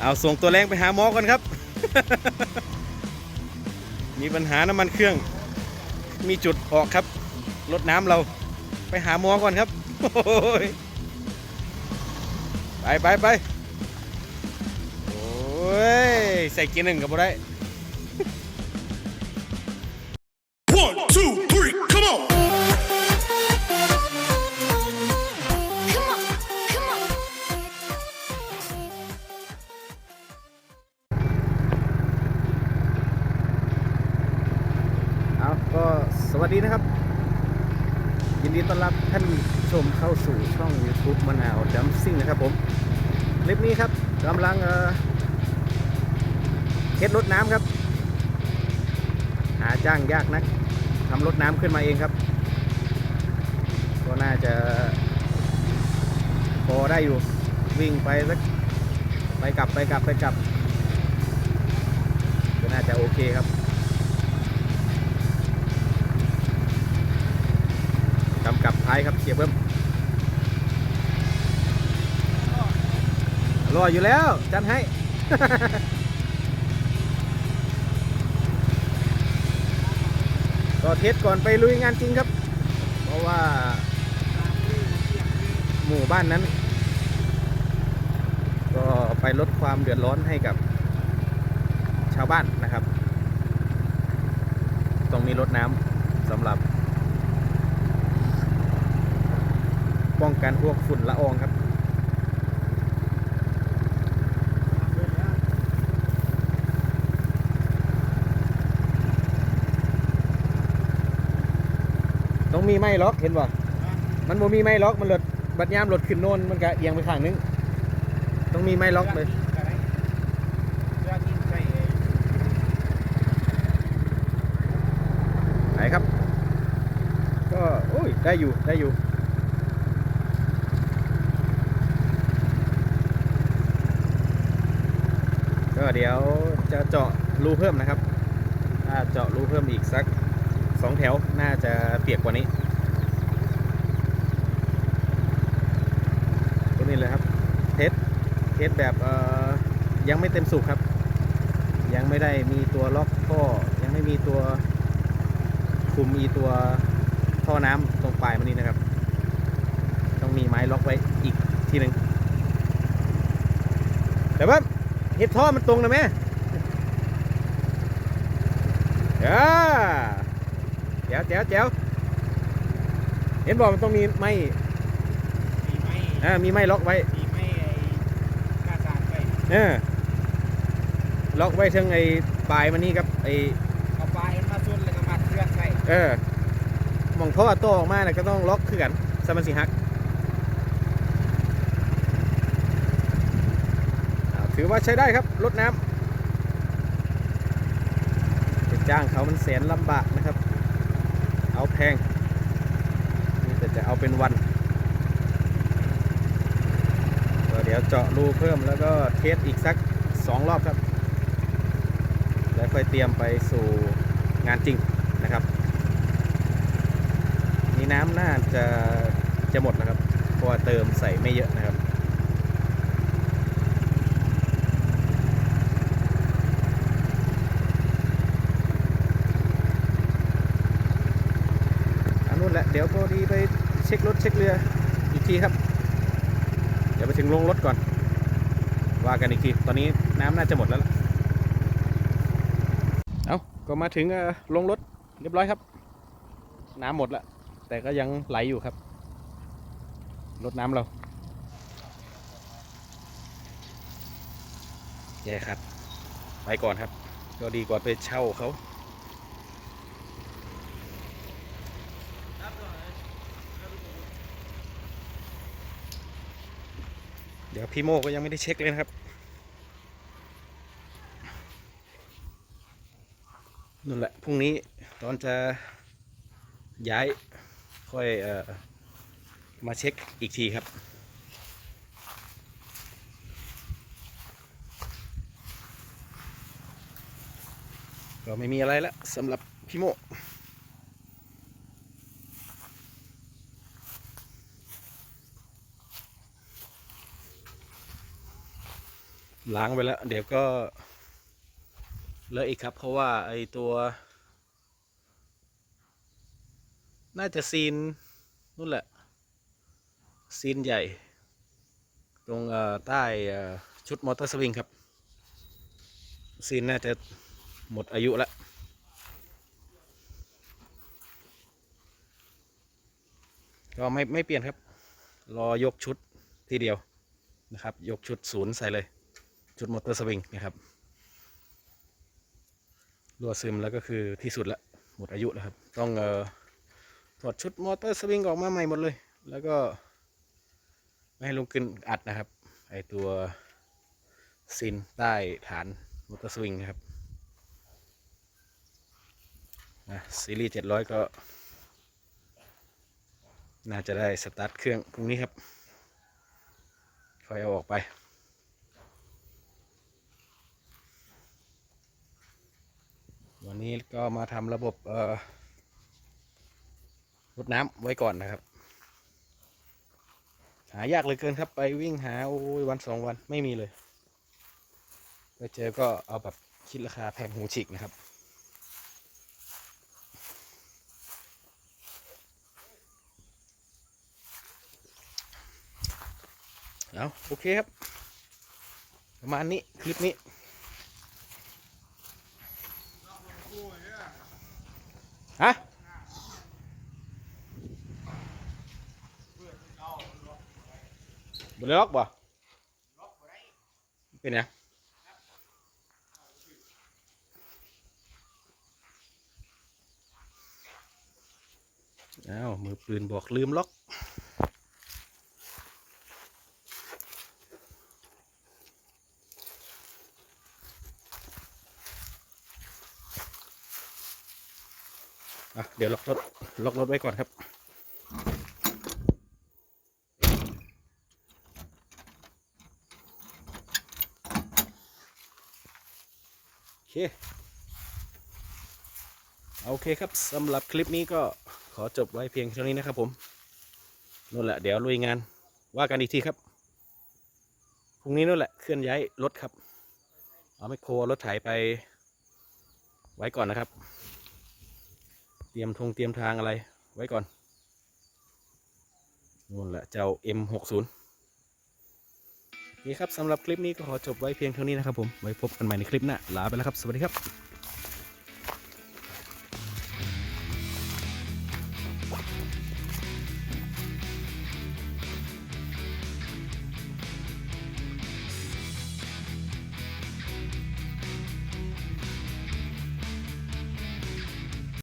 เอาส่งตัวแรงไปหาหมอก่อนครับ มีปัญหาน้ำมันเครื่อง มีจุดออกครับ รถน้ำเราไปหาหมอก่อนครับไปไปไปโอ้ย ใส่เกียร์หนึ่งกับบ่ได้ วัสดีนะครับ ยินดีต้อนรับท่านชมเข้าสู่ช่อง YouTube มะนาวดัมซิ่งนะครับผมคลิปนี้ครับกำลังเออเช็ดรถน้ำครับ หาจ้างยากนักทำรถน้ำขึ้นมาเองครับ ก็น่าจะพอได้อยู่วิ่งไปสักไปกลับไปกลับไปกลับก็น่าจะโอเคครับ กำกับท้ายครับเสียเบิ้มรออยู่แล้วจัดให้ ก็เทสก่อนไปลุยงานจริงครับ เพราะว่า หมู่บ้านนั้น ก็ไปลดความเดือดร้อนให้กับชาวบ้านนะครับ ต้องมีรถน้ำสำหรับ ป้องกันพวกฝุ่นละอองครับต้องมีไม้ล็อกเห็นป่ะมันโมมีไม้ล็อกมันหลดบัดยามหลดขึ้นโน่นมันก็เอียงไปข้างนึง ต้องมีไม้ล็อกเลยไหนครับ ก็โอ้ยได้อยู่ได้อยู่ ก็เดี๋ยวจะเจาะรูเพิ่มนะครับถ้าเจาะรูเพิ่มอีกสักสองแถวน่าจะเปียกกว่านี้ตัวนี้เลยครับเทสเทสแบบยังไม่เต็มสูบครับ ยังไม่ได้มีตัวล็อกท่อยังไม่มีตัวคุมอีตัวท่อน้ำตรงปลายมันนี้นะครับ ต้องมีไม้ล็อกไว้อีกทีหนึ่งแต่ว่า เห็ดท่อมันตรงนะแม่เออแจ๋วแจ๋วแจ๋วเห็นบอกมันต้องมีไม้มีไม้อ่ามีไม้ล็อกไว้มีไม้ไอ้หน้าสารไปเออล็อกไว้เชิงไอ้ปลายมันนี่ครับไอ้เอาปลายมันมาซุนแล้วก็มัดเครื่องใส่เออหมองท่อโตออกมาน่ะก็ต้องล็อกคือกันสมันสิฮักอ่า ถือว่าใช้ได้ครับรถน้ำไปจ้างเขามันแสนลำบากนะครับ เอาแพงนี่แต่จะเอาเป็นวันก็เดี๋ยวเจาะรูเพิ่มแล้วก็เทสอีกสักสองรอบครับ แล้วค่อยเตรียมไปสู่งานจริงนะครับนี่น้ำน่าจะจะหมดนะครับเพราะว่าเติมใส่ไม่เยอะนะครับ อันนู้นแหละ เดี๋ยวพอดีไปเช็ครถเช็คเรืออีกทีครับ เดี๋ยวไปถึงลงรถก่อน ว่ากันอีกที ตอนนี้น้ำน่าจะหมดแล้ว เอาก็มาถึงเอ่อลงรถเรียบร้อยครับ น้ำหมดแล้วแต่ก็ยังไหลอยู่ครับ รถน้ำเราแย่ครับ ไปก่อนครับ ก็ดีกว่าไปเช่าเขา ดี๋ยวพี่โมก็ยังไม่ได้เช็คเลยนะครับ นั่นแหละพรุ่งนี้ตอนจะย้ายค่อยออมาเช็คอีกทีครับ ก็ไม่มีอะไรแล้วสำหรับพี่โม ล้างไปแล้ว เดี๋ยวก็เลอะอีกครับ เพราะว่าไอตัว น่าจะซีนนู่นแหละ ซีนใหญ่ ตรงใต้ชุดมอเตอร์สวิงครับ ซีนน่าจะหมดอายุแล้วก็ไม่ไม่เปลี่ยนครับ รอยกชุดทีเดียวนะครับ ยกชุดศูนย์ใส่เลย ชุดมอเตอร์สวิงนะครับรั่วซึมแล้วก็คือที่สุดละหมดอายุแล้วครับ ต้องเอ่อถอดชุดมอเตอร์สวิงออกมาใหม่หมดเลย แล้วก็ไม่ให้ลงกึนอัดนะครับ ไอตัวซินใต้ฐานมอเตอร์สวิงนะครับนะซีรีส์700ก็ น่าจะได้สตาร์ทเครื่องพรุ่งนี้ครับค่อยเอาออกไป วันนี้ก็มาทำระบบเอ่อรดน้ำไว้ก่อนนะครับ หายากเลยเกินครับ ไปวิ่งหาโอ้ยวันสองวันไม่มีเลยไปเจอก็เอาแบบคิดราคาแพงหูฉีกนะครับ เอาโอเคครับ ประมาณนี้ คลิปนี้ ฮะบนล็อกบ่เป็นไงอ้าวมือปืนบอกลืมล็อก อะเดี๋ยวล็อกรถล็อกรถไว้ก่อนครับ โอเค โอเคครับสำหรับคลิปนี้ก็ขอจบไว้เพียงเท่านี้นะครับผมนู่นแหละเดี๋ยวลุยงานว่ากันอีกทีครับพรุ่งนี้นู่นแหละเคลื่อนย้ายรถครับ เอาไมคโครรถไถไปไว้ก่อนนะครับ เตรียมทงเตรียมทางอะไรไว้ก่อนนู่นแหละเจ้า M60 นี่คครับสำหรับคลิปนี้ก็ขอจบไว้เพียงเท่านี้นะครับผม ไว้พบกันใหม่ในคลิปหน้าลาไปแล้วครับ สวัสดีครับ